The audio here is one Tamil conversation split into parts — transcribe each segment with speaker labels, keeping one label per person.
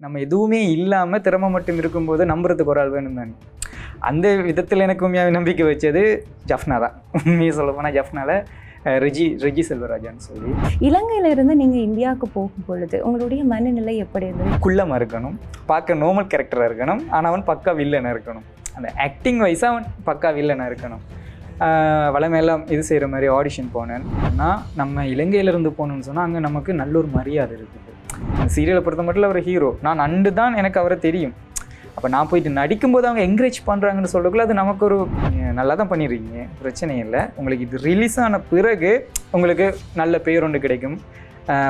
Speaker 1: நம்ம எதுவுமே இல்லாமல் திறமை மட்டும் இருக்கும்போது நம்புறதுக்கு ஒரு ஆள் வேணும் தானே அந்த விதத்தில் எனக்கு உண்மையாக நம்பிக்கை வச்சது ஜஃப்னா தான். உண்மையை சொல்ல போனால் ஜஃப்னால அஹ், ரெஜி ரெஜி செல்வராஜான்னு சொல்லி.
Speaker 2: இலங்கையில இருந்து நீங்க இந்தியாவுக்கு போகும் பொழுது உங்களுடைய மனநிலை எப்படி இருந்தது?
Speaker 1: குள்ளமாக இருக்கணும் பார்க்க நார்மல் கேரக்டராக இருக்கணும் ஆனால் அவன் பக்கா வில்லனாக இருக்கணும். அந்த ஆக்டிங் வைஸாக அவன் பக்கா வில்லனாக இருக்கணும். வளமையெல்லாம் இது செய்கிற மாதிரி ஆடிஷன் போனேன். ஆனால் நம்ம இலங்கையிலேருந்து போகணுன்னு சொன்னால் அங்கே நமக்கு நல்ல ஒரு மரியாதை இருக்குது சீரியலை பொறுத்த மட்டும் அவர் ஹீரோ நான் அண்டு தான் எனக்கு அவரை தெரியும். அப்போ நான் போயிட்டு நடிக்கும்போது அவங்க என்கரேஜ் பண்ணுறாங்கன்னு சொல்லக்குள்ள அது நமக்கு ஒரு நல்லா தான் பண்ணிடுறீங்க பிரச்சனை இல்லை. உங்களுக்கு இது ரிலீஸ் ஆன பிறகு உங்களுக்கு நல்ல பேர் ஒன்று கிடைக்கும்.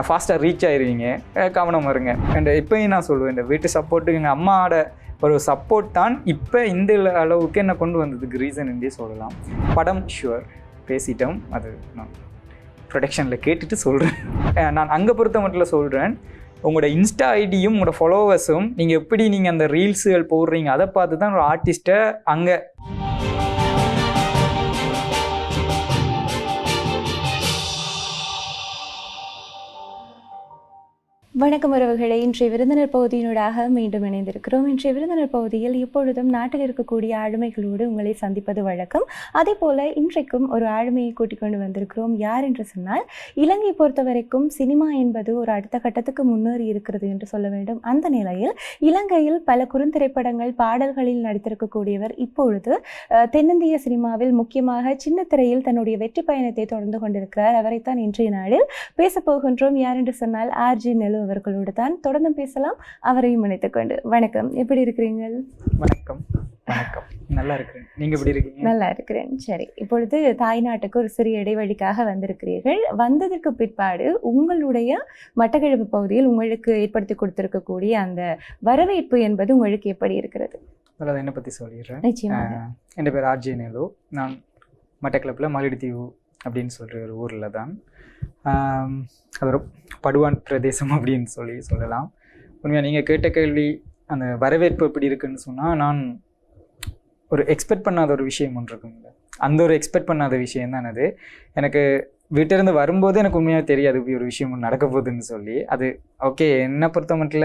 Speaker 1: ஃபாஸ்ட்டாக ரீச் ஆயிடுவீங்க கவனம் வருங்க இருங்க. அண்ட் இப்போயும் நான் சொல்லுவேன் இந்த வீட்டு சப்போர்ட்டுக்கு எங்கள் அம்மாவோட ஒரு சப்போர்ட் தான் இப்போ இந்த அளவுக்கு என்ன கொண்டு வந்ததுக்கு ரீசன் என்றே சொல்லலாம். படம் ஷுவர் பேசிட்டோம். அது நான் ப்ரொடக்ஷனில் கேட்டுட்டு சொல்கிறேன் நான் அங்கே பொறுத்த மட்டும் சொல்கிறேன் உங்களோட இன்ஸ்டா ஐடியும் உங்களோட ஃபாலோவர்ஸும் நீங்கள் எப்படி நீங்கள் அந்த ரீல்ஸுகள் போடுறீங்க அதை பார்த்து தான் ஒரு ஆர்டிஸ்ட்டை அங்கே
Speaker 2: வணக்கம் உறவுகளை. இன்றைய விருந்தினர் பகுதியினூடாக மீண்டும் இணைந்திருக்கிறோம். இன்றைய விருந்தினர் பகுதியில் இப்பொழுதும் நாட்டில் இருக்கக்கூடிய ஆளுமைகளோடு உங்களை சந்திப்பது வழக்கம். அதே போல இன்றைக்கும் ஒரு ஆளுமையை கூட்டிக் கொண்டு வந்திருக்கிறோம். யார் என்று சொன்னால் இலங்கை பொறுத்த வரைக்கும் சினிமா என்பது ஒரு அடுத்த கட்டத்துக்கு முன்னேறி இருக்கிறது என்று சொல்ல வேண்டும். அந்த நிலையில் இலங்கையில் பல குறுந்திரைப்படங்கள் பாடல்களில் நடித்திருக்கக்கூடியவர் இப்பொழுது தென்னிந்திய சினிமாவில் முக்கியமாக சின்ன திரையில் தன்னுடைய வெற்றி பயணத்தை தொடர்ந்து கொண்டிருக்கிறார். அவரைத்தான் இன்றைய நாளில் பேசப்போகின்றோம் யார் என்று சொன்னால் ஆர்ஜி நெலு அவர்களோடு தான் தொடர்ந்து பேசலாம். அவரையும் இணைத்துக் கொண்டு. வணக்கம். எப்படி இருக்கிறீங்க
Speaker 1: வணக்கம். வணக்கம். நல்லா இருக்கிறேன். நீங்கள் எப்படி இருக்கீங்க?
Speaker 2: நல்லா இருக்கிறேன். சரி. இப்பொழுது தாய்நாட்டுக்கு ஒரு சிறிய இடைவெளிக்காக வந்திருக்கிறீர்கள். வந்ததற்கு பிற்பாடு உங்களுடைய மட்டக்களப்பு பகுதியில் உங்களுக்கு ஏற்படுத்தி கொடுத்திருக்கக்கூடிய அந்த வரவேற்பு என்பது உங்களுக்கு எப்படி இருக்கிறது?
Speaker 1: அதாவது என்னை பற்றி சொல்லிடுறேன்? என் பேர் ஆர்ஜே நேலு நான் மட்டக்களப்பில் மலிடித்தீவு அப்படின்னு சொல்கிற ஒரு ஊரில் தான் அது ஒரு படுவான் பிரதேசம் அப்படின்னு சொல்லி சொல்லலாம். உண்மையாக நீங்கள் கேட்ட கேள்வி அந்த வரவேற்பு எப்படி இருக்குன்னு சொன்னால் நான் ஒரு எக்ஸ்பெக்ட் பண்ணாத ஒரு விஷயம் ஒன்று இருக்குங்க அந்த ஒரு எக்ஸ்பெக்ட் பண்ணாத விஷயம் தான் அது. எனக்கு வீட்டிலேருந்து வரும்போது எனக்கு உண்மையாக தெரியாது இப்படி ஒரு விஷயம் நடக்க போகுதுன்னு சொல்லி. அது ஓகே என்னை பொறுத்த மட்டும்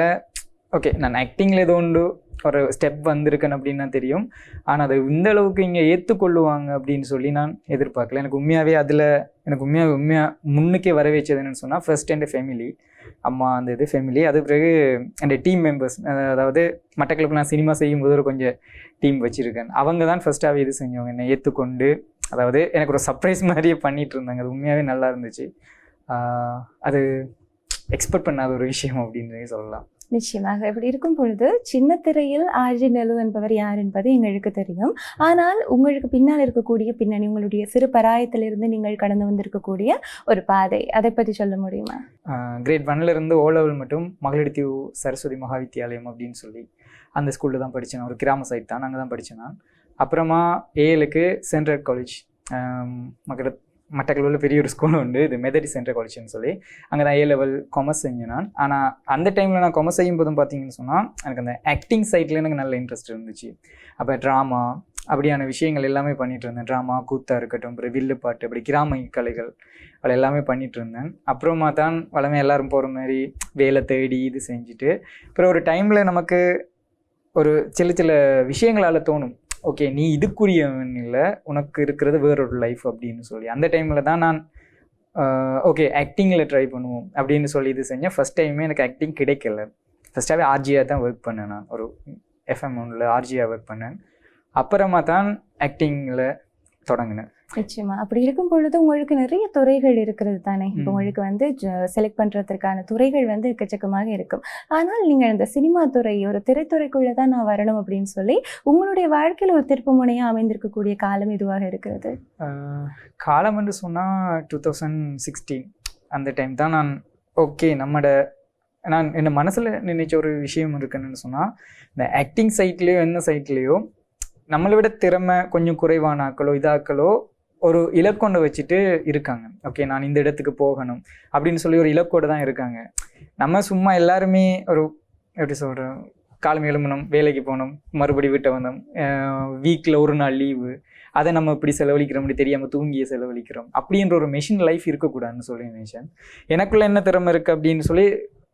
Speaker 1: ஓகே நான் ஆக்டிங்கில் ஏதோ ஒன்று ஒரு ஸ்டெப் வந்திருக்கேன் அப்படின்னு தான் தெரியும். ஆனால் அதை இந்த அளவுக்கு இங்கே ஏற்றுக்கொள்ளுவாங்க அப்படின்னு சொல்லி நான் எதிர்பார்க்கல. எனக்கு உண்மையாகவே அதில் எனக்கு உண்மையாக உண்மையாக முன்னுக்கே வர வச்சது என்னன்னு சொன்னால் ஃபர்ஸ்ட் என் ஃபேமிலி அம்மா அந்த இது ஃபேமிலி அது பிறகு என் டீம் மெம்பர்ஸ் அதாவது மட்டக்களப்பு நான் சினிமா செய்யும்போது ஒரு கொஞ்சம் டீம் வச்சுருக்கேன். அவங்க தான் ஃபஸ்ட்டாகவே இது செஞ்சவங்க. என்னை ஏற்றுக்கொண்டு அதாவது எனக்கு ஒரு சர்ப்ரைஸ் மாதிரியே பண்ணிகிட்டு இருந்தாங்க. அது உண்மையாகவே நல்லா இருந்துச்சு. அது எக்ஸ்பெக்ட் பண்ணாத ஒரு விஷயம் அப்படின்னு சொல்லலாம்.
Speaker 2: நிச்சயமாக. இப்படி இருக்கும் பொழுது சின்ன திரையில் ஆர்ஜி நெலு என்பவர் யார் என்பது எங்களுக்கு தெரியும். ஆனால் உங்களுக்கு பின்னால் இருக்கக்கூடிய பின்னணி உங்களுடைய சிறு பராயத்திலிருந்து நீங்கள் கடந்து வந்திருக்கக்கூடிய ஒரு பாதை. அதை பற்றி சொல்ல முடியுமா?
Speaker 1: கிரேட் ஒன்ல இருந்து ஓ லெவல் மட்டும் மகளிர் தீவு சரஸ்வதி மகாவித்யாலயம் அப்படின்னு சொல்லி அந்த ஸ்கூலில் தான் படித்தேன் ஒரு கிராம சைட் தான். அங்கே தான் படித்தேன் நான். அப்புறமா ஏழுக்கு சென்ட்ரல் காலேஜ் மகர மட்டக்களவில் பெரிய ஒரு ஸ்கூல் உண்டு. இது மெதடி சென்ட்ரல் காலேஜ்னு சொல்லி. அங்கே தான் ஏ லெவல் காமர்ஸ் செஞ்சேன் நான். ஆனால் அந்த டைமில் நான் காமர்ஸ் செய்யும் போதும் பார்த்தீங்கன்னு சொன்னால் எனக்கு அந்த ஆக்டிங் சைட்டில் எனக்கு நல்ல இன்ட்ரெஸ்ட் இருந்துச்சு. அப்போ ட்ராமா அப்படியான விஷயங்கள் எல்லாமே பண்ணிகிட்டு இருந்தேன். ட்ராமா கூத்தா இருக்கட்டும் அப்புறம் வில்லு பாட்டு அப்படி கிராம கலைகள் அவள் எல்லாமே பண்ணிகிட்டு இருந்தேன். அப்புறமா தான் வளமே எல்லாரும் போகிற மாதிரி வேலை தேடி இது செஞ்சுட்டு அப்புறம் ஒரு டைமில் நமக்கு ஒரு சில சில விஷயங்களால் தோணும். ஓகே நீ இதுக்குரியவன் இல்லை உனக்கு இருக்கிறது வேறொரு லைஃப் அப்படின்னு சொல்லி. அந்த டைமில் தான் நான் ஓகே ஆக்டிங்கில் ட்ரை பண்ணுவோம் அப்படின்னு சொல்லி இது செஞ்சேன். ஃபஸ்ட் டைமே எனக்கு ஆக்டிங் கிடைக்கல. ஃபஸ்ட்டாகவே ஆர்ஜியாக தான் ஒர்க் பண்ணேன் நான். ஒரு எஃப்எம் ஒன்றில் ஆர்ஜியாக ஒர்க் பண்ணேன். அப்புறமா தான் ஆக்டிங்கில் தொடங்கினேன்.
Speaker 2: நிச்சயமா. அப்படி இருக்கும் பொழுது உங்களுக்கு நிறைய துறைகள் இருக்கிறது தானே. இப்போ. உங்களுக்கு வந்து செலக்ட் பண்றதுக்கான துறைகள் வந்து எக்கச்சக்கமாக இருக்கும். ஆனால் நீங்க இந்த சினிமா துறை ஒரு திரைத்துறைக்குள்ள தான் நான் வரணும் அப்படின்னு சொல்லி உங்களுடைய வாழ்க்கையில ஒரு திருப்பு முனையா அமைந்திருக்கக்கூடிய காலம் இதுவாக இருக்கிறது?
Speaker 1: காலம் என்று சொன்னால் டூ தௌசண்ட் சிக்ஸ்டீன். அந்த டைம் தான் நான் ஓகே நம்மட நான் என் மனசில் நினைச்ச ஒரு விஷயம் இருக்குன்னு சொன்னால் இந்த ஆக்டிங் சைட்லேயோ என்ன சைட்லேயோ நம்மளை விட திறமை கொஞ்சம் குறைவான ஆக்களோ இதாக்களோ ஒரு இலக்கொண்டை வச்சுட்டு இருக்காங்க. ஓகே நான் இந்த இடத்துக்கு போகணும் அப்படின்னு சொல்லி ஒரு இலக்கோடு தான் இருக்காங்க. நம்ம சும்மா எல்லாருமே ஒரு எப்படி சொல்கிறோம் காலம் எழுமணும் வேலைக்கு போகணும் மறுபடி வீட்டை வந்தோம் வீக்கில் ஒரு நாள் லீவு அதை நம்ம இப்படி செலவழிக்கிறோம் அப்படி தெரியாமல் தூங்கிய செலவழிக்கிறோம் அப்படின்ற ஒரு மெஷின் லைஃப் இருக்கக்கூடாதுன்னு சொல்லி நினைச்சேன் எனக்குள்ள என்ன திறமை இருக்குது அப்படின்னு சொல்லி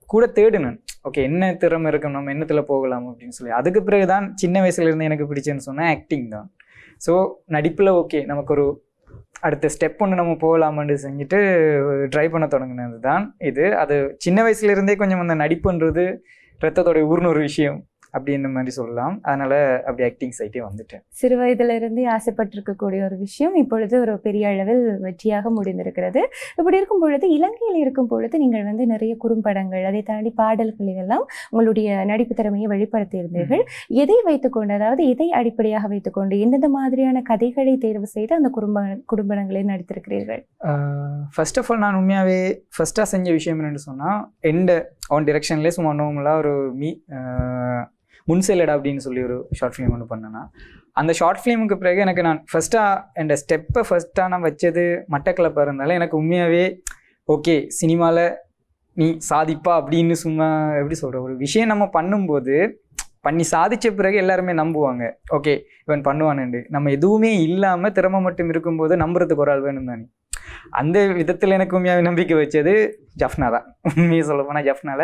Speaker 1: கூட தேடினேன். ஓகே என்ன திறமை இருக்கும் நம்ம என்னத்தில் போகலாம் அப்படின்னு சொல்லி. அதுக்கு பிறகு தான் சின்ன வயசுலேருந்து எனக்கு பிடிச்சேன்னு சொன்னால் ஆக்டிங் தான். ஸோ நடிப்பில் ஓகே நமக்கு ஒரு அடுத்த ஸ்டெப் ஒன்று நம்ம போகலாமான்னு செஞ்சுட்டு ட்ரை பண்ண தொடங்கினது தான் இது. அது சின்ன வயசுலேருந்தே கொஞ்சம் அந்த நடிப்புன்றது ரத்தத்தோடைய ஊர்னு ஒரு விஷயம். அப்படின்ற மாதிரி சொல்லலாம். அதனால அப்படி ஆக்டிங் சைட்டே வந்துட்டேன்.
Speaker 2: சிறு வயதிலிருந்தே ஆசைப்பட்டிருக்கக்கூடிய ஒரு விஷயம் இப்பொழுது ஒரு பெரிய அளவில் வெற்றியாக முடிந்திருக்கிறது. இப்படி இருக்கும் பொழுது இலங்கையில் இருக்கும் பொழுது நீங்கள் வந்து நிறைய குறும்படங்கள் அதை தாண்டி பாடல்களில் எல்லாம் உங்களுடைய நடிப்பு திறமையை வெளிப்படுத்தியிருந்தீர்கள். எதை வைத்துக்கொண்டு அதாவது எதை அடிப்படையாக வைத்துக்கொண்டு எந்தெந்த மாதிரியான கதைகளை தேர்வு செய்து அந்த குறும்ப குடும்பங்களை நடித்திருக்கிறீர்கள்?
Speaker 1: ஃபர்ஸ்ட் ஆஃப் ஆல் நான் உண்மையாகவே ஃபஸ்ட்டாக செஞ்ச விஷயம் என்னென்னு சொன்னால் எந்த ஆன் டிரெக்ஷன்லேயே சும்மா நோமலாக ஒரு மீ முன்செல்லடா அப்படின்னு சொல்லி ஒரு ஷார்ட் ஃபிலிம் ஒன்று பண்ணேன்னா அந்த ஷார்ட் ஃபிலிமுக்கு பிறகு எனக்கு நான் ஃபஸ்ட்டாக என் ஸ்டெப்பை ஃபஸ்ட்டாக நான் வச்சது மட்டக்கிழப்பாக இருந்தாலும் எனக்கு உண்மையாகவே ஓகே சினிமாவில் நீ சாதிப்பா அப்படின்னு சும்மா எப்படி சொல்கிற ஒரு விஷயம் நம்ம பண்ணும்போது பண்ணி சாதித்த பிறகு எல்லாருமே நம்புவாங்க. ஓகே இவன் பண்ணுவானுண்டு நம்ம எதுவுமே இல்லாமல் திறமை மட்டும் இருக்கும்போது நம்புறதுக்கு ஒரு ஆள் வேணும் தானே அந்த விதத்தில் எனக்கு உண்மையாகவே நம்பிக்கை வச்சது ஜஃப்னா தான். உண்மையை சொல்ல போனால் ஜஃப்னால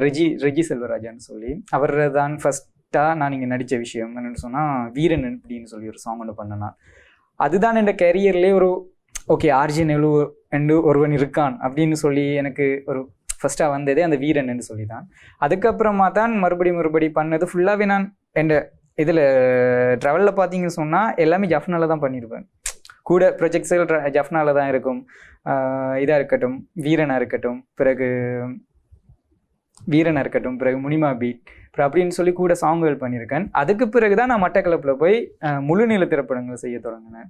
Speaker 1: ரிஜி ரெஜி செல்வராஜான்னு சொல்லி அவர் தான் ஃபஸ்ட்டாக நான் இங்கே நடித்த விஷயம் என்னென்னு சொன்னால் வீரன் அப்படின்னு சொல்லி ஒரு சாங் ஒன்று பண்ணேன்னா அதுதான் என் கேரியர்லேயே ஒரு ஓகே ஆர்ஜி எழு என்று ஒருவன் இருக்கான் அப்படின்னு சொல்லி எனக்கு ஒரு ஃபஸ்ட்டாக வந்ததே அந்த வீரன் என்று சொல்லி தான் அதுக்கப்புறமா தான் மறுபடி மறுபடி பண்ணது ஃபுல்லாகவே நான் என் இதில் ட்ராவலில் பார்த்தீங்கன்னு சொன்னால் எல்லாமே ஜஃப்னால தான் பண்ணியிருப்பேன் கூட ப்ரொஜெக்ட்ஸுகள் ஜஃப்னால தான் இருக்கும். இதாக இருக்கட்டும் வீரனாக இருக்கட்டும் பிறகு வீரனாக இருக்கட்டும் பிறகு முனிமா பீட். அப்புறம் அப்படின்னு சொல்லி கூட சாங்குகள் பண்ணியிருக்கேன். அதுக்கு பிறகு தான் நான் மட்டக்களப்பில் போய் அஹ், முழுநீள திரைப்படங்கள் செய்ய தொடங்கினேன்.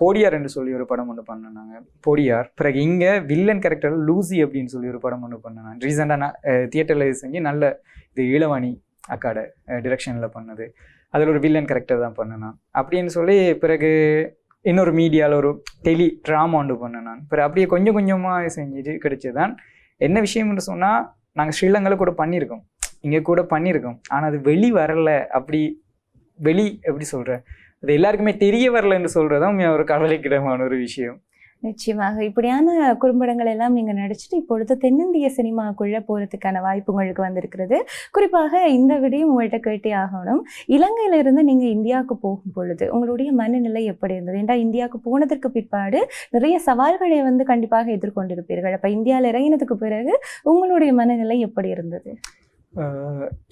Speaker 1: போடியார் என்று சொல்லி ஒரு படம் ஒன்று பண்ணேன் போடியார். பிறகு இங்கே வில்லன் கேரக்டர் லூசி அப்படின்னு சொல்லி ஒரு படம் ஒன்று பண்ணேன் ரீசெண்டாக நான் தியேட்டரில் இது செஞ்சு நல்ல இது இளவாணி அக்காட டிரெக்ஷனில் பண்ணது. அதில் ஒரு வில்லன் கேரக்டர் தான் பண்ணேன் நான். அப்படின்னு சொல்லி பிறகு இன்னொரு மீடியாவில் ஒரு டெலி ட்ராமா ஒன்று பண்ணேன் நான். பிறகு அப்படியே கொஞ்சம் கொஞ்சமாக செஞ்சுட்டு கிடைச்சது தான் என்ன விஷயம்னு சொன்னால் நாங்கள் ஸ்ரீலங்காவில் கூட பண்ணியிருக்கோம். இங்கே கூட பண்ணியிருக்கோம். ஆனால் அது வெளி வரலை. அப்படி வெளி எப்படி சொல்கிற அது எல்லாருக்குமே தெரிய வரலன்னு சொல்கிறதும் ஒரு கவலைக்கிடமான ஒரு விஷயம்.
Speaker 2: நிச்சயமாக. இப்படியான குறும்படங்கள் எல்லாம் நீங்கள் நடிச்சுட்டு இப்பொழுது தென்னிந்திய சினிமாக்குள்ளே போகிறதுக்கான வாய்ப்பு உங்களுக்கு வந்திருக்கிறது. குறிப்பாக இந்த விடையும் உங்கள்கிட்ட கேட்டே ஆகணும். இலங்கையிலிருந்து நீங்கள் இந்தியாவுக்கு போகும் பொழுது உங்களுடைய மனநிலை எப்படி இருந்தது? ஏன்டா இந்தியாவுக்கு போனதற்கு பிற்பாடு நிறைய சவால்களை வந்து கண்டிப்பாக எதிர்கொண்டிருப்பீர்கள். அப்போ இந்தியாவில் இறங்கினதுக்கு பிறகு உங்களுடைய மனநிலை எப்படி இருந்தது?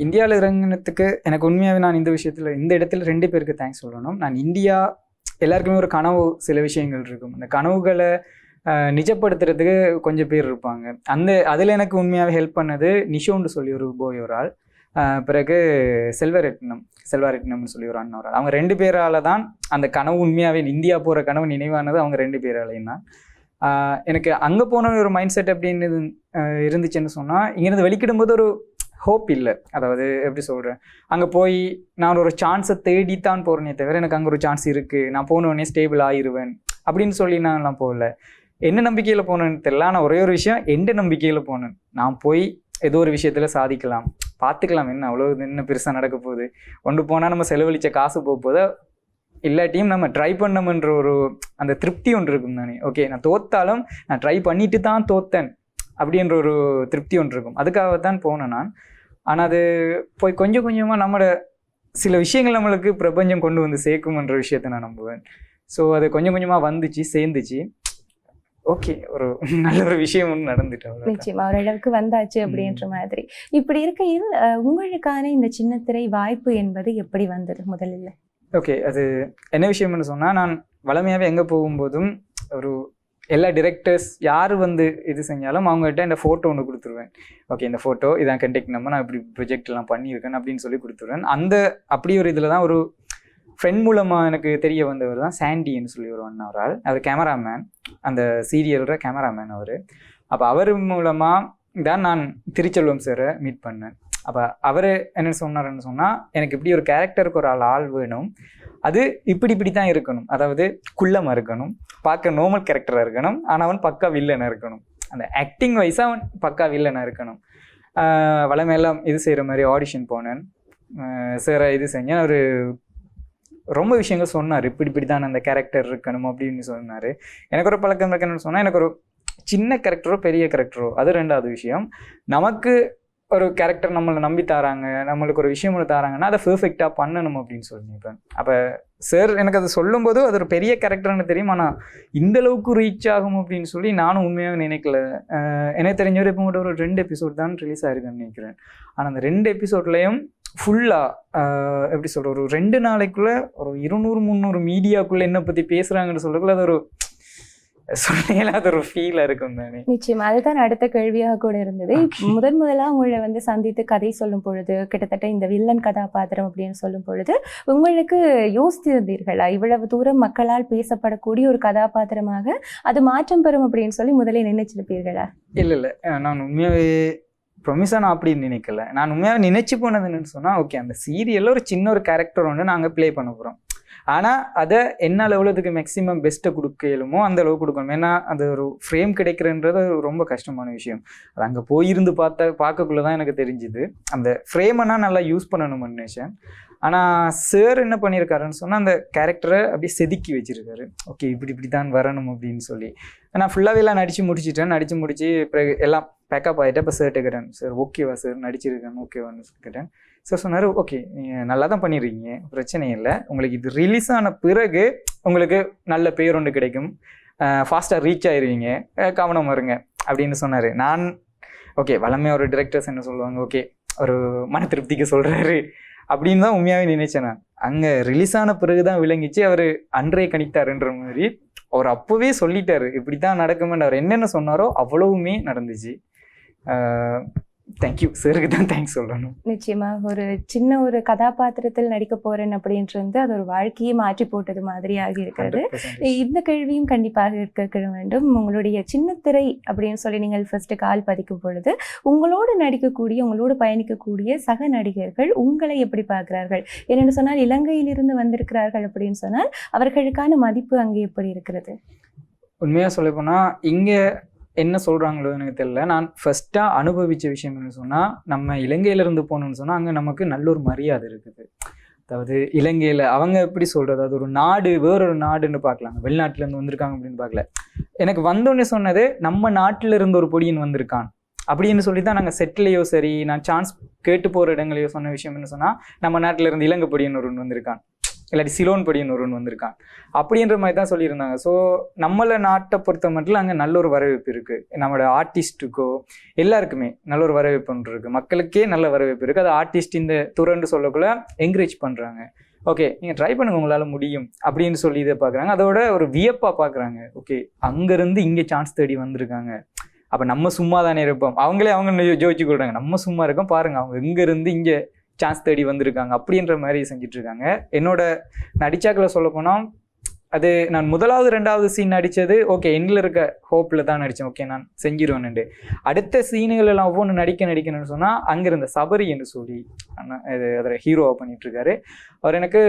Speaker 1: இந்தியாவில் இறங்கினத்துக்கு எனக்கு உண்மையாகவே நான் இந்த விஷயத்தில் இந்த இடத்துல ரெண்டு பேருக்கு தேங்க்ஸ் சொல்லணும். நான் இந்தியா எல்லாருக்குமே ஒரு கனவு சில விஷயங்கள் இருக்கும். அந்த கனவுகளை நிஜப்படுத்துறதுக்கு கொஞ்சம் பேர் இருப்பாங்க. அந்த அதில் எனக்கு உண்மையாக ஹெல்ப் பண்ணது நிஷோன்னு சொல்லி ஒரு போய் ஒரு ஆள். பிறகு செல்வரட்னம் செல்வரட்னம்னு சொல்லி ஒரு அண்ணன் ஒரு ஆள். அவங்க ரெண்டு பேரால தான் அந்த கனவு உண்மையாகவே இந்தியா போகிற கனவு நினைவானது அவங்க ரெண்டு பேராலையும் தான். எனக்கு அங்கே போன ஒரு மைண்ட் செட் அப்படின்னு இருந்துச்சுன்னு சொன்னால் இங்கேருந்து வெளிக்கிடும்போது ஒரு ஹோப் இல்லை. அதாவது எப்படி சொல்கிறேன் அங்கே போய் நான் ஒரு சான்ஸை தேடித்தான் போகிறேனே தவிர எனக்கு அங்கே ஒரு சான்ஸ் இருக்குது நான் போன உடனே ஸ்டேபிள் ஆயிடுவேன் அப்படின்னு சொல்லி நான்லாம் போகல. என்ன நம்பிக்கையில் போனேன்னு தெரியல. ஆனால் ஒரே ஒரு விஷயம் எந்த நம்பிக்கையில் போனேன்? நான் போய் ஏதோ ஒரு விஷயத்தில் சாதிக்கலாம். பார்த்துக்கலாம். என்ன அவ்வளோ இது என்ன பெருசாக நடக்க போகுது? கொண்டு போனால் நம்ம செலவழித்த காசு போக போதோ இல்லாட்டியும் நம்ம ட்ரை பண்ணோம்ன்ற ஒரு அந்த திருப்தி ஒன்று இருக்கும் தானே. ஓகே நான் தோத்தாலும் நான் ட்ரை பண்ணிட்டு தான் தோத்தேன். அப்படின்ற ஒரு திருப்தி ஒன்று இருக்கும். அதுக்காக தான் போனேன் நான். ஆனால் அது போய் கொஞ்சம் கொஞ்சமாக நம்மளோட சில விஷயங்கள் நம்மளுக்கு பிரபஞ்சம் கொண்டு வந்து சேர்க்கும்ன்ற விஷயத்தை நான் நம்புவேன். ஸோ அது கொஞ்சம் கொஞ்சமாக வந்துச்சு சேர்ந்துச்சு. ஓகே ஒரு நல்ல ஒரு விஷயம் ஒன்று நடந்துட்டு அவ்வளவுதான்.
Speaker 2: நிச்சயமா ஓரளவுக்கு வந்தாச்சு அப்படின்ற மாதிரி. இப்படி இருக்கையில் உங்களுக்கான இந்த சின்னத்திரை வாய்ப்பு என்பது எப்படி வந்தது முதலில்?
Speaker 1: ஓகே அது என்ன விஷயம்னு சொன்னால் நான் வளமையாகவே எங்கே போகும்போதும் ஒரு எல்லா டிரெக்டர்ஸ் யார் வந்து இது செஞ்சாலும் அவங்ககிட்ட இந்த ஃபோட்டோ ஒன்று கொடுத்துருவேன். ஓகே இந்த ஃபோட்டோ இதான் கண்டெக்ட் நம்ம நான் இப்படி ப்ரொஜெக்ட் எல்லாம் பண்ணியிருக்கேன் அப்படின்னு சொல்லி கொடுத்துருவேன். அந்த அப்படி ஒரு இதில் தான் ஒரு ஃப்ரெண்ட் மூலமாக எனக்கு தெரிய வந்தவர் தான் சாண்டின்னு சொல்லி ஒரு ஒன் ஆள் அவர் கேமராமேன் அந்த சீரியலோட கேமராமேன் அவர். அப்போ அவர் மூலமாக தான் நான் திருச்செல்வம் சாரை மீட் பண்ணேன். அப்போ அவர் என்ன சொன்னார்ன்னு சொன்னால் எனக்கு இப்படி ஒரு கேரக்டருக்கு ஒரு ஆள் ஆள் வேணும். அது இப்படி இப்படி தான் இருக்கணும். அதாவது குள்ளமாக இருக்கணும் பார்க்க நார்மல் கேரக்டராக இருக்கணும் ஆனால் அவன் பக்கா வில்லனாக இருக்கணும். அந்த ஆக்டிங் வைஸாக அவன் பக்கா வில்லனாக இருக்கணும். வளமையெல்லாம் இது செய்கிற மாதிரி ஆடிஷன் போனேன். சார் இது செஞ்சேன். அவர் ரொம்ப விஷயங்கள் சொன்னார். இப்படி இப்படி தான் அந்த கேரக்டர் இருக்கணும் அப்படின்னு சொன்னார். எனக்கு ஒரு பழக்கம் இருக்கணும்னு சொன்னால் எனக்கு ஒரு சின்ன கேரக்டரோ பெரிய கேரக்டரோ அது ரெண்டாவது விஷயம். நமக்கு ஒரு கேரக்டர் நம்மளை நம்பி தராங்க நம்மளுக்கு ஒரு விஷயம் ஒன்று தராங்கன்னா அதை பெர்ஃபெக்டாக பண்ணணும் அப்படின்னு சொல்லி இப்போ. அப்போ சார் எனக்கு அது சொல்லும்போது அது ஒரு பெரிய கேரக்டர்னு தெரியும். ஆனால் இந்த அளவுக்கு ரீச் ஆகும் அப்படின்னு சொல்லி நானும் உண்மையாக நினைக்கல. எனக்கு தெரிஞ்சவர் இப்போ மட்டும் ஒரு ரெண்டு எபிசோட் தான் ரிலீஸ் ஆயிருக்குன்னு நினைக்கிறேன். ஆனால் அந்த ரெண்டு எபிசோட்லேயும் ஃபுல்லாக எப்படி சொல்கிற ஒரு ரெண்டு நாளைக்குள்ளே ஒரு இருநூறு முந்நூறு மீடியாக்குள்ளே என்னை பற்றி பேசுகிறாங்கன்னு சொல்லக்குள்ள அது ஒரு சொல்ல ஒரு ஃபீலாக இருக்கும் தானே.
Speaker 2: நிச்சயமா அதுதான் அடுத்த கேள்வியாக கூட இருந்தது. முதன் முதலா உங்களை வந்து சந்தித்து கதை சொல்லும் பொழுது கிட்டத்தட்ட இந்த வில்லன் கதாபாத்திரம் அப்படின்னு சொல்லும் பொழுது உங்களுக்கு யோசித்திருந்தீர்களா? இவ்வளவு தூரம் மக்களால் பேசப்படக்கூடிய ஒரு கதாபாத்திரமாக அது மாற்றம் பெறும் அப்படின்னு சொல்லி முதலில் நினைச்சிருப்பீர்களா?
Speaker 1: இல்லை இல்லை. நான் உண்மையாகவே ப்ரொமிஸாக நான் அப்படி நினைக்கல. நான் உண்மையாகவே நினைச்சு போனது என்னன்னு சொன்னால் ஓகே அந்த சீரியலில் ஒரு சின்ன ஒரு கேரக்டர் ஒன்று நாங்கள் ப்ளே பண்ண போகிறோம் ஆனால் அதை என்ன லெவலுக்கு மேக்ஸிமம் பெஸ்ட்டை கொடுக்க இயலுமோ அந்த அளவு கொடுக்கணும். ஏன்னா அது ஒரு ஃப்ரேம் கிடைக்கிறன்றது ரொம்ப கஷ்டமான விஷயம். அது அங்கே போயிருந்து பார்த்த பார்க்கக்குள்ள தான் எனக்கு தெரிஞ்சுது. அந்த ஃப்ரேமை நல்லா யூஸ் பண்ணணும்னு நினைச்சேன் ஆனால் சார் என்ன பண்ணியிருக்காருன்னு சொன்னால் அந்த கேரக்டரை அப்படியே செதுக்கி வச்சிருக்காரு. ஓகே இப்படி இப்படி தான் வரணும் அப்படின்னு சொல்லி. நான் ஃபுல்லாகவே எல்லாம் நடித்து முடிச்சிட்டேன். நடித்து முடிச்சு பிறகு எல்லாம் பேக்கப் ஆகிட்டேன் இப்போ சார்ட்டு கேட்டேன் சார் ஓகேவா சார் நடிச்சிருக்கேன். ஓகேவான்னு கேட்டேன். சார் சொன்னார் ஓகே நீங்கள் நல்லா தான் பண்ணியிருக்கீங்க பிரச்சனை இல்லை. உங்களுக்கு இது ரிலீஸ் ஆன பிறகு உங்களுக்கு நல்ல பேர் ஒன்று கிடைக்கும். ஃபாஸ்ட்டாக ரீச் ஆயிடுவீங்க கவனம் வருங்க அப்படின்னு சொன்னார். நான் ஓகே வளமையாக ஒரு டிரெக்டர்ஸ் என்ன சொல்லுவாங்க ஓகே ஒரு மன திருப்திக்கு சொல்கிறாரு அப்படின்னு தான் உண்மையாகவே நினைச்சேன் நான். அங்கே ரிலீஸ் ஆன பிறகு தான் விளங்கிச்சு அவர் அன்றே கணித்தாருன்ற மாதிரி. அவர் அப்போவே சொல்லிட்டாரு இப்படி தான் நடக்குமென்று அவர் என்னென்ன சொன்னாரோ அவ்வளவுமே நடந்துச்சு. தேங்க்யூ சருக்கு தான் தேங்க்ஸ் சொல்லணும்
Speaker 2: நிச்சயமா ஒரு சின்ன ஒரு கதாபாத்திரத்தில் நடிக்க போறேன் அப்படின்றது அது ஒரு வாழ்க்கையை மாற்றி போட்டது மாதிரி ஆகி இருக்கிறது
Speaker 1: 100%
Speaker 2: இந்த கேள்வியும் கண்டிப்பாக இருக்க வேண்டும். உங்களுடைய சின்னத்திரை அப்படின்னு சொல்லி நீங்கள் ஃபர்ஸ்ட் கால் பதிக்கும் பொழுது உங்களோடு நடிக்கக்கூடிய உங்களோடு பயணிக்கக்கூடிய சக நடிகர்கள் உங்களை எப்படி பார்க்கிறார்கள்? ஏனென்று சொன்னால் இலங்கையிலிருந்து வந்திருக்கிறார்கள் அப்படின்னு சொன்னால் அவர்களுக்கான மதிப்பு அங்கே எப்படி இருக்கிறது?
Speaker 1: உண்மையாக சொல்ல போனால் இங்கே என்ன சொல்கிறாங்களோ எனக்கு தெரியல. நான் ஃபஸ்ட்டாக அனுபவித்த விஷயம் என்ன சொன்னால் நம்ம இலங்கையிலேருந்து போகணுன்னு சொன்னால் அங்கே நமக்கு நல்ல ஒரு மரியாதை இருக்குது. அதாவது இலங்கையில் அவங்க எப்படி சொல்கிறது அது ஒரு நாடு வேறொரு நாடுன்னு பார்க்கலாங்க வெளிநாட்டிலேருந்து வந்திருக்காங்க அப்படின்னு பார்க்கல. எனக்கு வந்தோடனே சொன்னது நம்ம நாட்டில் இருந்து ஒரு பொடியன் வந்திருக்கான். அப்படின்னு சொல்லி தான் நாங்கள் செட்டிலையோ சரி நான் சான்ஸ் கேட்டு போகிற இடங்களையோ சொன்ன விஷயம் என்ன சொன்னால் நம்ம நாட்டில் இருந்து இலங்கை பொடியன் ஒருவன் வந்திருக்கான். இல்லாட்டி சிலோன் பொடியன் ஒருவன் வந்திருக்கான். அப்படின்ற மாதிரி தான் சொல்லியிருந்தாங்க. ஸோ நம்மளை நாட்டை பொறுத்த மட்டும் அங்கே நல்ல ஒரு வரவேற்பு இருக்குது நம்மளோட ஆர்டிஸ்ட்டுக்கோ எல்லாருக்குமே நல்ல ஒரு வரவேற்புன்று இருக்குது மக்களுக்கே நல்ல வரவேற்பு இருக்குது அது ஆர்டிஸ்ட் இந்த துறன்னு சொல்லக்குள்ள என்கரேஜ் பண்ணுறாங்க ஓகே நீங்கள் ட்ரை பண்ணுங்க உங்களால் முடியும் அப்படின்னு சொல்லி இதை பார்க்குறாங்க. அதோட ஒரு வியப்பாக பார்க்குறாங்க. ஓகே அங்கேருந்து இங்கே சான்ஸ் தேடி வந்திருக்காங்க. அப்போ நம்ம சும்மா தானே இருப்போம். அவங்களே அவங்க ஜோதிச்சு கொள்றாங்க நம்ம சும்மா இருக்கோம். பாருங்க அவங்க இங்கேருந்து இங்கே சான்ஸ் தேடி வந்திருக்காங்க. அப்படின்ற மாதிரி செஞ்சுட்டு இருக்காங்க. என்னோட நடிச்சாக்களை சொல்ல போனால் அது நான் முதலாவது ரெண்டாவது சீன் நடித்தது ஓகே எண்ணில் இருக்க ஹோப்பில் தான் நடித்தேன் ஓகே நான் செஞ்சிருவேன்னுட்டு அடுத்த சீனுகள் எல்லாம் ஒவ்வொன்று நடிக்க நடிக்கணும்னு சொன்னால் அங்கே இருந்த சபரி என்று சொல்லி இது அதில் ஹீரோவாக பண்ணிட்டு அவர் எனக்கு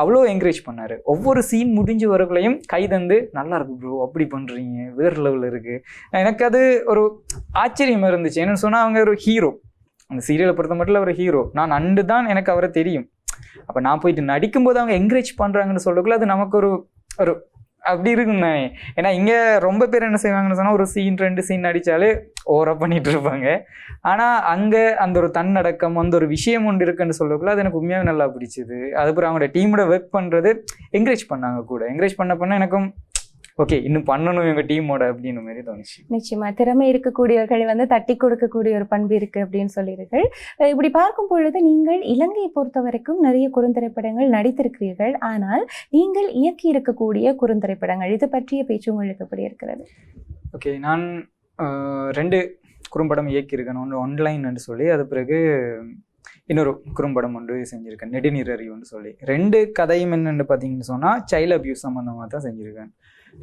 Speaker 1: அவ்வளோ என்கரேஜ் பண்ணார். ஒவ்வொரு சீன் முடிஞ்சு வரக்குள்ளையும் கை தந்து நல்லா இருக்கு ப்ரோ அப்படி பண்ணுறீங்க வேறு லெவலில் இருக்குது எனக்கு அது ஒரு ஆச்சரியம் இருந்துச்சு. என்னென்னு சொன்னால் அவங்க ஒரு ஹீரோ அந்த சீரியலை பொறுத்த மட்டும் ஒரு ஹீரோ நான் அண்டு தான் எனக்கு அவரை தெரியும். அப்போ நான் போயிட்டு நடிக்கும்போது அவங்க என்கரேஜ் பண்ணுறாங்கன்னு சொல்லக்குள்ள அது நமக்கு ஒரு ஒரு அப்படி இருக்கும் ஏன்னா இங்கே ரொம்ப பேர் என்ன செய்வாங்கன்னு சொன்னால் ஒரு சீன் ரெண்டு சீன் நடித்தாலே ஓவராக பண்ணிட்டு இருப்பாங்க. ஆனால் அங்கே அந்த ஒரு தன்னடக்கம் அந்த ஒரு விஷயம் ஒன்று இருக்குன்னு சொல்லக்குள்ள அது எனக்கு உண்மையாகவே நல்லா பிடிச்சிது. அதுக்கப்புறம் அவங்களோட டீமோட ஒர்க் பண்ணுறது என்கரேஜ் பண்ணாங்க கூட. என்கரேஜ் பண்ண பண்ண எனக்கும் ஓகே இன்னும் பண்ணணும் எங்கள் டீமோட அப்படின்னு மாதிரி தோணுச்சு.
Speaker 2: நிச்சயமா. திறமை இருக்கக்கூடியவர்களை வந்து தட்டி கொடுக்கக்கூடிய ஒரு பண்பு இருக்கு அப்படின்னு சொல்லியிருர்கள் அஹ் இப்படி பார்க்கும் பொழுது நீங்கள் இலங்கையை பொறுத்த வரைக்கும் நிறைய குறுந்திரைப்படங்கள் நடித்திருக்கிறீர்கள். ஆனால் நீங்கள் இயக்கி இருக்கக்கூடிய குறுந்திரைப்படங்கள் இது பற்றிய பேச்சு உங்களுக்கு எப்படி இருக்கிறது?
Speaker 1: ஓகே நான் ரெண்டு குறும்படம் இயக்கியிருக்கேன். ஒன்று ஆன்லைன்னு சொல்லி அது பிறகு இன்னொரு குறும்படம் ஒன்று செஞ்சுருக்கேன். நெடுநீர் அறிவுன்னு சொல்லி. ரெண்டு கதையும் என்னென்னு பார்த்தீங்கன்னு சொன்னால் சைல்ட் அபியூஸ் சம்மந்தமாக தான் செஞ்சுருக்கேன்.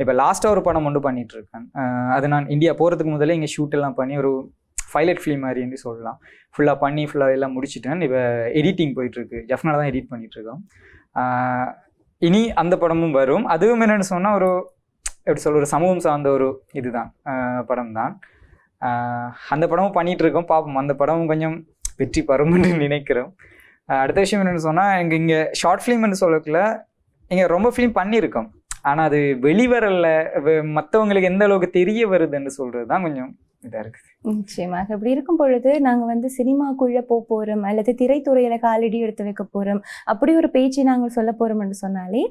Speaker 1: இப்போ லாஸ்ட்டாக ஒரு படம் ஒன்று பண்ணிட்டு இருக்கேன் அது நான் இந்தியா போகிறதுக்கு முதல்ல இங்கே ஷூட் எல்லாம் பண்ணி ஒரு ஃபைலட் ஃபிலிம் மாதிரின்னு சொல்லலாம். ஃபுல்லாக பண்ணி ஃபுல்லாக எல்லாம் முடிச்சிட்டேன். இப்போ எடிட்டிங் போயிட்டுருக்கு. ஜஃப்னால தான் எடிட் பண்ணிகிட்ருக்கோம் இனி அந்த படமும் வரும். அதுவும் என்னென்னு சொன்னால் ஒரு எப்படி சொல்ல ஒரு சமூகம் சார்ந்த ஒரு இதுதான். படம் தான். அந்த படமும் பண்ணிகிட்டு இருக்கோம் பார்ப்போம் அந்த படமும் கொஞ்சம் வெற்றி பரும்னு நினைக்கிறோம். அடுத்த விஷயம் என்னென்னு சொன்னால் எங்கள் இங்கே ஷார்ட் ஃபிலிம்னு சொல்லக்குள்ள இங்கே ரொம்ப ஃபிலிம் பண்ணியிருக்கோம். ஆனால் அது வெளிவரல வ- எந்த அளவுக்கு தெரிய வருதுன்னு சொல்கிறது தான் கொஞ்சம் இதாக இருக்குது.
Speaker 2: நிச்சயமாக. அப்படி இருக்கும் பொழுது நாங்கள் வந்து சினிமாக்குள்ளே போக போகிறோம் அல்லது திரைத்துறையில் காலடி எடுத்து வைக்க போகிறோம் அப்படி ஒரு பேச்சை நாங்கள் சொல்ல போகிறோம் என்று சொன்னாலே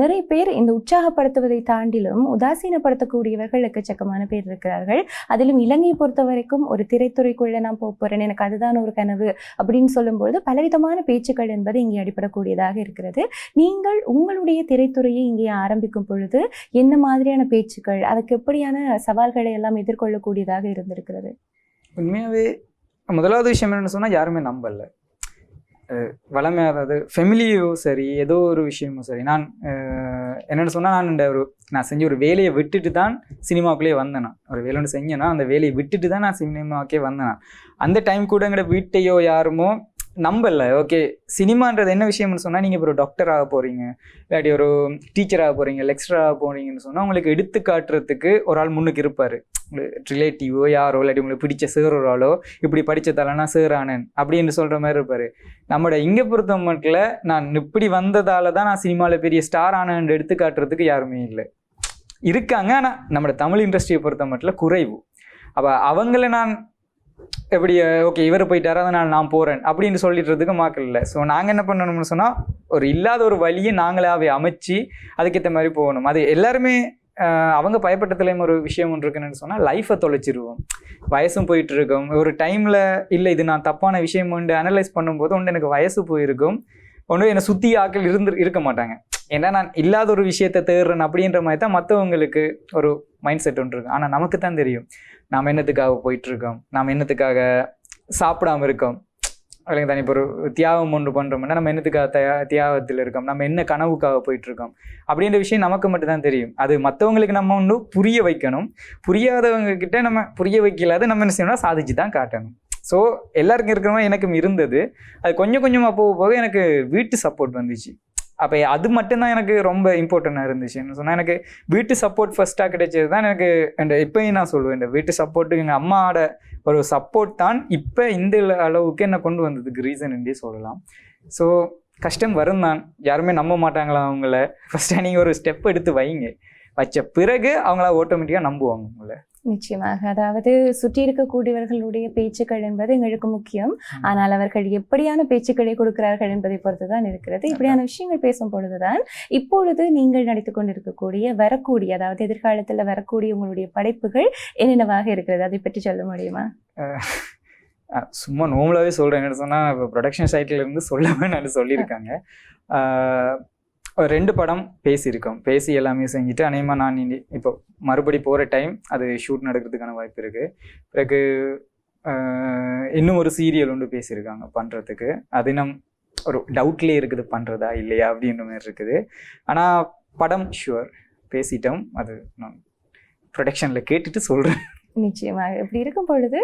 Speaker 2: நிறைய பேர் இந்த உற்சாகப்படுத்துவதை தாண்டிலும் உதாசீனப்படுத்தக்கூடியவர்கள் எக்கச்சக்கமான பேர் இருக்கிறார்கள். அதிலும் இலங்கையை பொறுத்த வரைக்கும் ஒரு திரைத்துறைக்குள்ளே நான் போக போகிறேன் எனக்கு அதுதான் ஒரு கனவு அப்படின்னு சொல்லும்பொழுது பலவிதமான பேச்சுக்கள் என்பது இங்கே அடிப்படக்கூடியதாக இருக்கிறது. நீங்கள் உங்களுடைய திரைத்துறையை இங்கே ஆரம்பிக்கும் பொழுது என்ன மாதிரியான பேச்சுக்கள் அதுக்கு எப்படியான சவால்களை எல்லாம் எதிர்கொள்ளக்கூடியதாக இருந்திருக்கிறது?
Speaker 1: உண்மையாகவே முதலாவது விஷயம் என்னென்னு சொன்னால் யாருமே நம்பலை. அஹ் வளமை அதாவது ஃபெமிலியோ சரி ஏதோ ஒரு விஷயமும் சரி. நான் என்னென்னு சொன்னால் நான் இந்த ஒரு நான் செஞ்ச ஒரு வேலையை விட்டுட்டு தான் சினிமாவுக்குள்ளேயே வந்தேன். ஒரு வேலை ஒன்று செஞ்சேன்னா அந்த வேலையை விட்டுட்டு தான் நான் சினிமாவுக்கே வந்தேன். அந்த டைம் கூட வீட்டையோ யாருமோ நம்பல. ஓகே சினிமான்றது என்ன விஷயம்னு சொன்னால் நீங்கள் இப்போ ஒரு டாக்டர் ஆக போகிறீங்க இல்லாட்டி ஒரு டீச்சர் ஆக போகிறீங்க லெக்சர் ஆக போகிறீங்கன்னு சொன்னால் உங்களுக்கு எடுத்து காட்டுறதுக்கு ஒரு ஆள் முன்னுக்கு இருப்பார். ரிலேட்டிவோ யாரோ இல்லாட்டி உங்களுக்கு பிடிச்ச சேர் ஒரு ஆளோ இப்படி படித்ததாலனா சேர் அப்படின்னு சொல்கிற மாதிரி இருப்பார். நம்மளோட இங்கே பொறுத்த மட்டும் நான் இப்படி வந்ததால தான் நான் சினிமாவில் பெரிய ஸ்டார் ஆனேன் எடுத்து காட்டுறதுக்கு யாருமே இல்லை. இருக்காங்க ஆனால் நம்மளோட தமிழ் இண்டஸ்ட்ரியை பொறுத்த மட்டும் குறைவு. அப்போ அவங்கள நான் எப்படி ஓகே இவர் போயிட்டாரு அதனால் நான் போகிறேன் அப்படின்னு சொல்லிடுறதுக்கு மாக்கள் இல்லை. ஸோ நாங்கள் என்ன பண்ணணும்னு சொன்னால் ஒரு இல்லாத ஒரு வழியை நாங்களாவே அமைச்சு அதுக்கேற்ற மாதிரி போகணும். அது எல்லாருமே அவங்க பயப்பட்டதுலேயும் ஒரு விஷயம் ஒன்று இருக்குன்னு சொன்னால் லைஃப்பை தொலைச்சிருவோம். வயசும் போயிட்டு இருக்கும் ஒரு டைமில் இல்லை இது நான் தப்பான விஷயம் ஒன்று அனலைஸ் பண்ணும்போது ஒன்று எனக்கு வயசு போயிருக்கும். ஒன்று என்னை சுற்றி ஆக்கள் இருந்து இருக்க மாட்டாங்க. ஏன்னா நான் இல்லாத ஒரு விஷயத்தை தேடுறேன் அப்படின்ற மாதிரி தான் மற்றவங்களுக்கு ஒரு மைண்ட் செட் ஒன்று இருக்கும் ஆனால் நமக்கு தான் தெரியும். நாம் என்னத்துக்காக போயிட்டுருக்கோம்? நாம் என்னத்துக்காக சாப்பிடாம இருக்கோம்? இல்லைங்க தனி ஒரு தியாகம் ஒன்று பண்ணுறோம்னா நம்ம என்னத்துக்காக தயா தியாகத்தில் இருக்கோம்? நம்ம என்ன கனவுக்காக போயிட்டுருக்கோம்? அப்படின்ற விஷயம் நமக்கு மட்டும்தான் தெரியும். அது மற்றவங்களுக்கு நம்ம ஒன்று புரிய வைக்கணும். புரியாதவங்க கிட்ட நம்ம புரிய வைக்கலாத. நம்ம என்ன செய்யணும்னா சாதிச்சு தான் காட்டணும். ஸோ எல்லாருக்கும் இருக்கிற மாதிரி எனக்கும் இருந்தது. அது கொஞ்சம் கொஞ்சமாக போக போக எனக்கு வீட்டு சப்போர்ட் வந்துச்சு. அப்போ அது மட்டும்தான் எனக்கு ரொம்ப இம்பார்ட்டண்ட்டாக இருந்துச்சு. என்ன சொன்னால் எனக்கு வீட்டு சப்போர்ட் ஃபஸ்ட்டாக கிடைச்சது தான் எனக்கு என் இப்போயும் நான் சொல்லுவேன் இந்த வீட்டு சப்போர்ட்டுக்கு எங்கள் அம்மாவோட ஒரு சப்போர்ட் தான் இப்போ இந்த அளவுக்கு என்னை கொண்டு வந்ததுக்கு ரீசன் என்றே சொல்லலாம். ஸோ கஷ்டம் வரும் தான். யாருமே நம்ப மாட்டாங்களா அவங்கள? ஃபஸ்ட்டாக நீங்கள் ஒரு ஸ்டெப் எடுத்து வைங்க. வச்ச பிறகு அவங்கள ஆட்டோமேட்டிக்காக நம்புவாங்க உங்களை.
Speaker 2: நிச்சயமாக. அதாவது சுற்றி இருக்கக்கூடியவர்களுடைய பேச்சுக்கள் என்பது எங்களுக்கு முக்கியம். ஆனால் அவர்கள் எப்படியான பேச்சுக்களை கொடுக்கிறார்கள் என்பதை பொறுத்து தான் இருக்கிறது இப்படியான விஷயங்கள் பேசும் பொழுதுதான் இப்பொழுது நீங்கள் நடித்துக் கொண்டிருக்கக்கூடிய வரக்கூடிய அதாவது எதிர்காலத்தில் வரக்கூடிய உங்களுடைய படைப்புகள் என்னென்னவாக இருக்கிறது? அதை பற்றி சொல்ல முடியுமா?
Speaker 1: சும்மா நோமலாகவே சொல்கிறேன் என்ன சொன்னால் இப்போ ப்ரொடக்ஷன் சைட்டில் இருந்து சொல்லவே நான் சொல்லியிருக்காங்க. ரெண்டு படம் பேசியிருக்கோம். பேசி எல்லாமே செஞ்சுட்டு அநேகமாக நான் இப்போ மறுபடி போகிற டைம் அது ஷூட் நடக்கிறதுக்கான வாய்ப்பு இருக்குது பிறகு இன்னும் ஒரு சீரியல் ஒன்று பேசியிருக்காங்க பண்ணுறதுக்கு அது நம் ஒரு டவுட்லேயே இருக்குது பண்ணுறதா இல்லையா அப்படின்ற மாதிரி இருக்குது. ஆனால் படம் ஷுவர் பேசிட்டோம். அது நான் ப்ரொடக்ஷனில் கேட்டுட்டு சொல்கிறேன்
Speaker 2: நிச்சயமாக இப்படி இருக்கும் பொழுது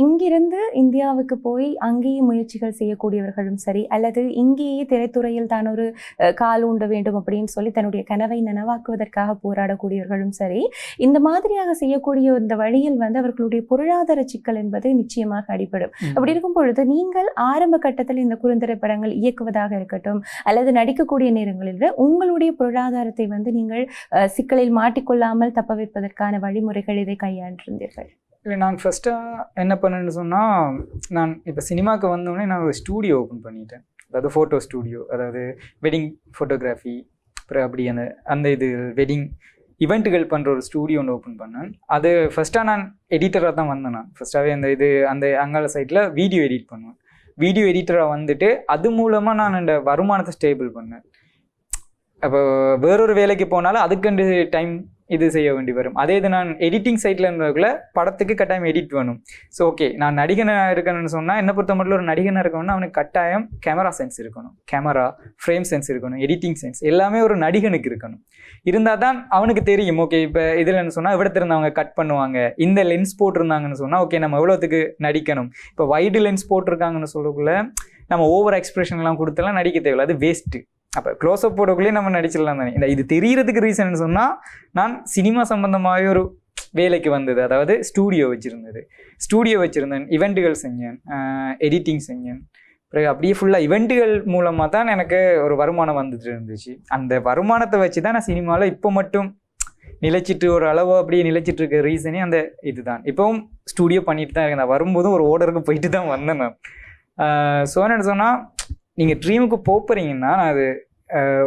Speaker 2: இங்கிருந்து இந்தியாவுக்கு போய் அங்கேயே முயற்சிகள் செய்யக்கூடியவர்களும் சரி அல்லது இங்கேயே திரைத்துறையில் தான் ஒரு கால் ஊண்ட வேண்டும் அப்படின்னு சொல்லி தன்னுடைய கனவை நனவாக்குவதற்காக போராடக்கூடியவர்களும் சரி இந்த மாதிரியாக செய்யக்கூடிய இந்த வழியில் வந்து அவர்களுடைய பொருளாதார சிக்கல் என்பது நிச்சயமாக அடிபடும். அப்படி இருக்கும் பொழுது நீங்கள் ஆரம்ப கட்டத்தில் இந்த குறுந்திரைப்படங்கள் இயக்குவதாக இருக்கட்டும் அல்லது நடிக்கக்கூடிய நேரங்களில் உங்களுடைய பொருளாதாரத்தை வந்து நீங்கள் சிக்கலில் மாட்டிக்கொள்ளாமல் தப்ப வைப்பதற்கான வழிமுறைகள் இதை இருந்தீர்கள்
Speaker 1: இல்லை நான் ஃபஸ்ட்டாக என்ன பண்ணேன்னு சொன்னால் நான் இப்போ சினிமாவுக்கு வந்தோடனே நான் ஒரு ஸ்டூடியோ ஓப்பன் பண்ணிட்டேன். அதாவது ஃபோட்டோ ஸ்டூடியோ அதாவது வெட்டிங் ஃபோட்டோகிராஃபி அப்புறம் அப்படி அந்த அந்த இது வெட்டிங் இவெண்ட்டுகள் பண்ணுற ஒரு ஸ்டூடியோ ஒன்று ஓப்பன் பண்ணேன். அது ஃபஸ்ட்டாக நான் எடிட்டராக தான் வந்தேன் நான். ஃபஸ்ட்டாகவே அந்த இது அந்த அங்கால சைட்டில் வீடியோ எடிட் பண்ணுவேன். வீடியோ எடிட்டராக வந்துட்டு அது மூலமாக நான் அந்த வருமானத்தை ஸ்டேபிள் பண்ணேன். அப்போ வேறொரு வேலைக்கு போனாலும் அதுக்கு டைம் இது செய்ய வேண்டி வரும். அதே இது நான் எடிட்டிங் சைட்டில் இருந்ததுக்குள்ள படத்துக்கு கட்டாயம் எடிட் வேணும். ஸோ ஓகே நான் நடிகனாக இருக்கணும்னு சொன்னால் என்ன பொறுத்த மட்டும் ஒரு நடிகனாக இருக்கணும்னா அவனுக்கு கட்டாயம் கேமரா சென்ஸ் இருக்கணும். கேமரா ஃப்ரேம் சென்ஸ் இருக்கணும் எடிட்டிங் சென்ஸ் எல்லாமே ஒரு நடிகனுக்கு இருக்கணும். இருந்தால் தான் அவனுக்கு தெரியும் ஓகே இப்போ இதில் என்ன சொன்னால் இவ்வளோத்திருந்தவங்க கட் பண்ணுவாங்க. இந்த லென்ஸ் போட்டிருந்தாங்கன்னு சொன்னால் ஓகே நம்ம எவ்வளோத்துக்கு நடிக்கணும். இப்போ வைடு லென்ஸ் போட்டிருக்காங்கன்னு சொல்லக்குள்ள நம்ம ஓவர் எக்ஸ்பிரஷன்லாம் கொடுத்தெல்லாம் நடிக்க தேவையில்ல. அது வேஸ்ட்டு அப்போ க்ளோஸ்அப் போடக்குள்ளேயே நம்ம நடிச்சிடலாம் தானே. இந்த இது தெரிகிறதுக்கு ரீசன் சொன்னால் நான் சினிமா சம்பந்தமாகவே ஒரு வேலைக்கு வந்தது. அதாவது ஸ்டூடியோ வச்சுருந்தது. ஸ்டூடியோ வச்சுருந்தேன் இவெண்ட்டுகள் செஞ்சேன் எடிட்டிங் செஞ்சேன். பிறகு அப்படியே ஃபுல்லாக இவெண்ட்டுகள் மூலமாக தான் எனக்கு ஒரு வருமானம் வந்துட்டு இருந்துச்சு. அந்த வருமானத்தை வச்சு தான் நான் சினிமாவில் இப்போ மட்டும் நிலைச்சிட்டு ஒரு அளவு அப்படியே நிலைச்சிட்டு இருக்க ரீசனே அந்த இதுதான். இப்போவும் ஸ்டூடியோ பண்ணிட்டு தான் இருக்கேன். நான் வரும்போதும் ஒரு ஓர்டருக்கு போயிட்டு தான் வந்தேன் நான். ஸோ என்ன சொன்னால் நீங்கள் ட்ரீமுக்கு போகிறீங்கன்னா நான் அது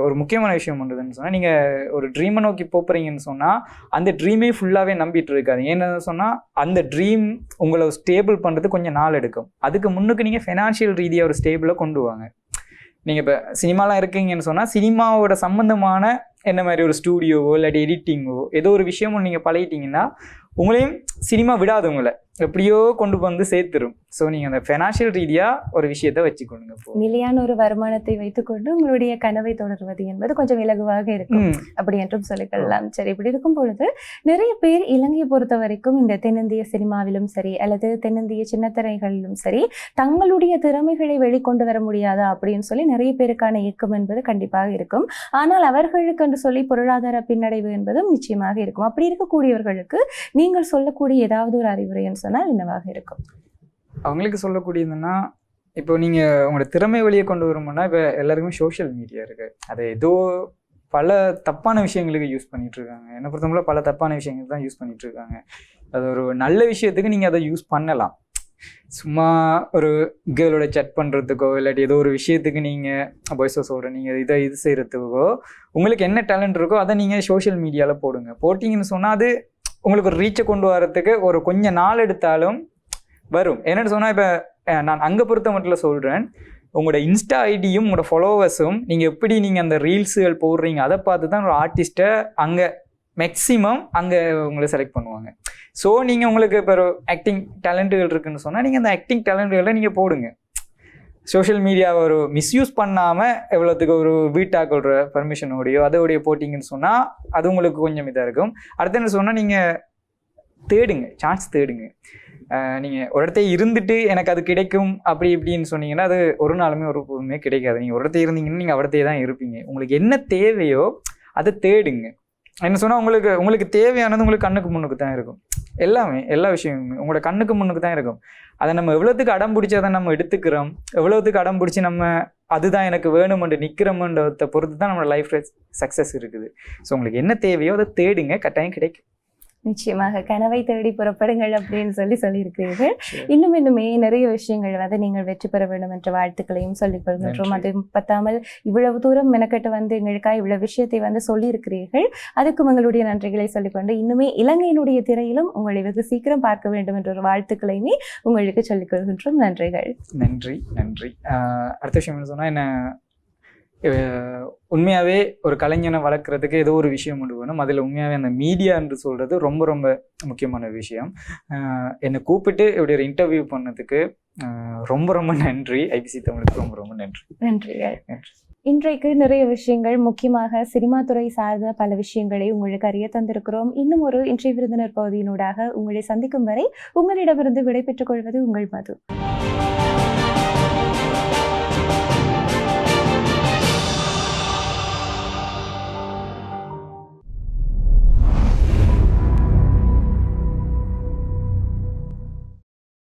Speaker 1: ஒரு முக்கியமான விஷயம் பண்ணுறதுன்னு சொன்னால் நீங்கள் ஒரு ட்ரீமை நோக்கி போகிறீங்கன்னு சொன்னால் அந்த ட்ரீமே ஃபுல்லாகவே நம்பிட்டு இருக்காது ஏன்னு சொன்னால் அந்த ட்ரீம் உங்களை ஸ்டேபிள் பண்ணுறது கொஞ்சம் நாள் எடுக்கும். அதுக்கு முன்னுக்கு நீங்கள் ஃபினான்ஷியல் ரீதியாக ஒரு ஸ்டேபிளாக கொண்டு வாங்க. நீங்கள் இப்போ சினிமாலாம் இருக்கீங்கன்னு சொன்னால் சினிமாவோட சம்மந்தமான என்ன மாதிரி ஒரு ஸ்டூடியோவோ இல்லாட்டி எடிட்டிங்கோ ஏதோ ஒரு விஷயமும் நீங்கள் பழகிட்டீங்கன்னா உங்களையும் சினிமா விடாது உங்களை. எப்படியோ கொண்டு வந்து சேர்த்துரும். ஸோ நீங்கள் அந்த ஃபைனான்ஷியல் ரீதியாக ஒரு விஷயத்த வச்சுக்கொள்ளுங்க
Speaker 2: நிலையான ஒரு வருமானத்தை வைத்துக்கொண்டு உங்களுடைய கனவை தொடர்வது என்பது கொஞ்சம் இலகுவாக இருக்கும். அப்படி என்றும் சொல்லிக்கொள்ளலாம். சரி இப்படி இருக்கும் பொழுது நிறைய பேர் இலங்கையை பொறுத்த வரைக்கும் இந்த தென்னிந்திய சினிமாவிலும் சரி அல்லது தென்னிந்திய சின்னத்திரைகளிலும் சரி தங்களுடைய திறமைகளை வெளிக்கொண்டு வர முடியாதா அப்படின்னு சொல்லி நிறைய பேருக்கான இயக்கம் என்பது கண்டிப்பாக இருக்கும். ஆனால் அவர்களுக்கு என்று சொல்லி பொருளாதார பின்னடைவு என்பதும் நிச்சயமாக இருக்கும். அப்படி இருக்கக்கூடியவர்களுக்கு நீங்கள் சொல்லக்கூடிய ஏதாவது ஒரு அறிவுரைன்னு சொன்னால் என்னவாக இருக்கும்?
Speaker 1: அவங்களுக்கு சொல்லக்கூடியதுன்னா இப்போ நீங்கள் உங்களோட திறமை வழியை கொண்டு வரணும்னா இப்போ எல்லாருக்குமே சோஷியல் மீடியா இருக்குது அதை ஏதோ பல தப்பான விஷயங்களுக்கு யூஸ் பண்ணிட்டு இருக்காங்க. என்னை பொறுத்தவரை பல தப்பான விஷயங்கள் தான் யூஸ் பண்ணிட்டு இருக்காங்க. அது ஒரு நல்ல விஷயத்துக்கு நீங்கள் அதை யூஸ் பண்ணலாம். சும்மா ஒரு கேர்ளோட சட் பண்ணுறதுக்கோ இல்லாட்டி ஏதோ ஒரு விஷயத்துக்கு நீங்கள் பாய்ஸோ சொல்கிறேன் நீங்கள் இதை இது செய்கிறதுக்கோ உங்களுக்கு என்ன டேலண்ட் இருக்கோ அதை நீங்கள் சோஷியல் மீடியாவில் போடுங்க. போட்டிங்கன்னு சொன்னால் அது உங்களுக்கு ஒரு ரீச்சை கொண்டு வரத்துக்கு ஒரு கொஞ்ச நாள் எடுத்தாலும் வரும். என்னென்னு சொன்னால் இப்போ நான் அங்கே பொறுத்த மட்டும் சொல்கிறேன் உங்களோட இன்ஸ்டா ஐடியும் உங்களோட ஃபாலோவர்ஸும் நீங்கள் எப்படி நீங்கள் அந்த ரீல்ஸுகள் போடுறீங்க அதை பார்த்து தான் ஒரு ஆர்டிஸ்ட்டை அங்கே மேக்ஸிமம் அங்கே உங்களை செலக்ட் பண்ணுவாங்க. ஸோ நீங்கள் உங்களுக்கு இப்போ ஆக்டிங் டேலண்ட்டுகள் இருக்குன்னு சொன்னால் நீங்கள் அந்த ஆக்டிங் டேலண்ட்டுகளை நீங்கள் போடுங்க. சோஷியல் மீடியாவை ஒரு மிஸ்யூஸ் பண்ணாமல் எவ்வளோத்துக்கு ஒரு வீட்டாக்களோட பர்மிஷனோடையோ அதோடைய போட்டிங்கன்னு சொன்னால் அது உங்களுக்கு கொஞ்சம் இதாக இருக்கும். அடுத்து என்ன சொன்னால் நீங்கள் தேடுங்க சான்ஸ் தேடுங்க. நீங்கள் ஒரு இடத்த இருந்துட்டு எனக்கு அது கிடைக்கும் அப்படி இப்படின்னு சொன்னீங்கன்னா அது ஒரு நாளுமே ஒரு பொருளுமே கிடைக்காது. நீங்கள் ஒரு இடத்த இருந்தீங்கன்னா நீங்கள் அவடத்தையே தான் இருப்பீங்க. உங்களுக்கு என்ன தேவையோ அதை தேடுங்க. என்ன சொன்னால் உங்களுக்கு உங்களுக்கு தேவையானது உங்களுக்கு கண்ணுக்கு முன்னுக்கு தான் இருக்கும். எல்லாமே எல்லா விஷயமுமே உங்களோட கண்ணுக்கு முன்னுக்கு தான் இருக்கும். அதை நம்ம எவ்வளோத்துக்கு அடம் பிடிச்சி அதை நம்ம எடுத்துக்கிறோம் எவ்வளோத்துக்கு அடம் பிடிச்சி நம்ம அதுதான் எனக்கு வேணுமென்று நிற்கிறோம்ன்றத பொறுத்து தான் நம்மளோட லைஃப்ல சக்ஸஸ் இருக்குது. ஸோ உங்களுக்கு என்ன தேவையோ அதை தேடுங்க கட்டாயம் கிடைக்கும்.
Speaker 2: நிச்சயமாக கனவை தேடி புறப்படுங்கள் அப்படின்னு சொல்லி சொல்லியிருக்கிறீர்கள். இன்னும் இன்னுமே நிறைய விஷயங்கள் வந்து நீங்கள் வெற்றி பெற வேண்டும் என்ற வாழ்த்துக்களையும் சொல்லிக் கொள்கின்றோம். அது பத்தாமல் இவ்வளவு தூரம் மெனக்கெட்டு வந்து எங்களுக்காக இவ்வளவு விஷயத்தை வந்து சொல்லியிருக்கிறீர்கள். அதுக்கும் எங்களுடைய நன்றிகளை சொல்லிக்கொண்டு இன்னுமே இலங்கையினுடைய திரையிலும் உங்களை வெகு சீக்கிரம் பார்க்க வேண்டும் என்ற ஒரு வாழ்த்துக்களையுமே உங்களுக்கு சொல்லிக் கொள்கின்றோம். நன்றிகள்.
Speaker 1: நன்றி நன்றி. அடுத்த விஷயம் என்ன சொன்னால் என்ன உண்மையாகவே ஒரு கலைஞனை வளர்க்குறதுக்கு ஏதோ ஒரு விஷயம் கொண்டு வேணும் அதில் உண்மையாகவே அந்த மீடியா என்று சொல்கிறது ரொம்ப ரொம்ப முக்கியமான விஷயம். என்னை கூப்பிட்டு இப்படி ஒரு இன்டர்வியூ பண்ணதுக்கு ரொம்ப ரொம்ப நன்றி. ஐபிசி தமிழுக்கு ரொம்ப ரொம்ப நன்றி.
Speaker 2: நன்றிகள்.
Speaker 1: நன்றி.
Speaker 2: இன்றைக்கு நிறைய விஷயங்கள் முக்கியமாக சினிமா துறை சார்ந்த பல விஷயங்களை உங்களுக்கு அறிய தந்திருக்கிறோம். இன்னும் ஒரு இன்றைய விருந்தினர் பகுதியினூடாக உங்களை சந்திக்கும் வரை உங்களிடமிருந்து விடைபெற்றுக் கொள்வது உங்கள் மது.